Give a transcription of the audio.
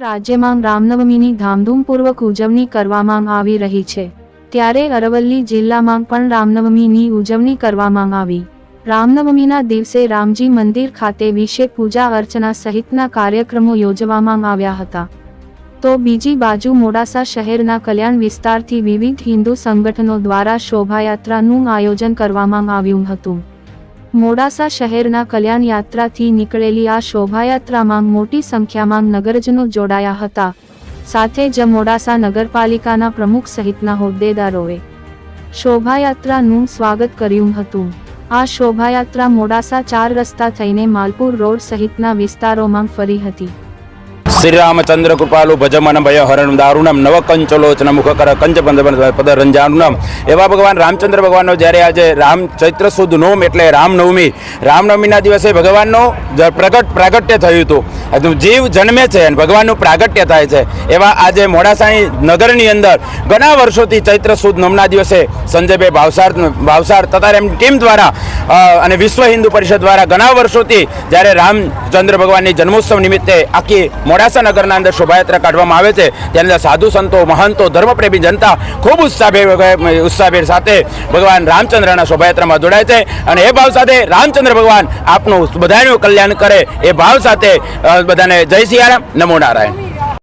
રાજ્યમાં રામનવમીની ધામધૂમપૂર્વક ઉજવણી કરવામાં આવી રહી છે. ત્યારે અરવલ્લી જિલ્લામાં પણ રામનવમીની ઉજવણી કરવામાં આવી. રામનવમીના દિવસે રામજી મંદિર ખાતે વિશે પૂજા અર્ચના સહિતના કાર્યક્રમો યોજવામાં આવ્યા હતા. તો બીજી બાજુ મોડાસા શહેરના કલ્યાણ વિસ્તારથી વિવિધ હિન્દુ સંગઠનો દ્વારા શોભાયાત્રાનું આયોજન કરવામાં આવ્યું હતું. મોડાસા શહેરના કલ્યાણ યાત્રાથી નીકળેલી આ શોભાયાત્રામાં મોટી સંખ્યામાં નગરજનો જોડાયા હતા. સાથે જ મોડાસા નગરપાલિકાના પ્રમુખ સહિતના હોદ્દેદારોએ શોભાયાત્રાનું સ્વાગત કર્યું હતું. આ શોભાયાત્રા મોડાસા ચાર રસ્તા થઈને માલપુર રોડ સહિતના વિસ્તારોમાં ફરી હતી. શ્રીરામચંદ્ર કૃપાલુ ભજમન ભય હરણ દારુણમ નવ કંચલોચન મુખકર કંચ પદ રંજાનુનમ એવા ભગવાન રામચંદ્ર ભગવાનનો જ્યારે આજે રામ ચૈત્ર સુદ નોમ એટલે રામનવમી, રામનવમીના દિવસે ભગવાનનો પ્રગટ પ્રાગટ્ય થયું હતું. જીવ જન્મે છે અને ભગવાનનું પ્રાગટ્ય થાય છે. એવા આજે મોડાસાની નગરની અંદર ઘણા વર્ષોથી ચૈત્ર સુદ નોમના દિવસે સંજયભાઈ ભાવસાર ભાવસાર તથા એમની ટીમ દ્વારા અને વિશ્વ હિન્દુ પરિષદ દ્વારા ઘણા વર્ષોથી જ્યારે રામચંદ્ર ભગવાનની જન્મોત્સવ નિમિત્તે આખી મોડાસા નગરના અંદર શોભાયાત્રા કાઢવામાં આવે છે. તેની અંદર સાધુ સંતો, મહંતો, ધર્મપ્રેમી જનતા ખૂબ ઉત્સાહભેર ઉત્સાહભેર સાથે ભગવાન રામચંદ્રના શોભાયાત્રામાં જોડાય છે. અને એ ભાવ સાથે રામચંદ્ર ભગવાન આપનું બધાનું કલ્યાણ કરે એ ભાવ સાથે બધાને જય સિયારામ. નમો નારાયણ.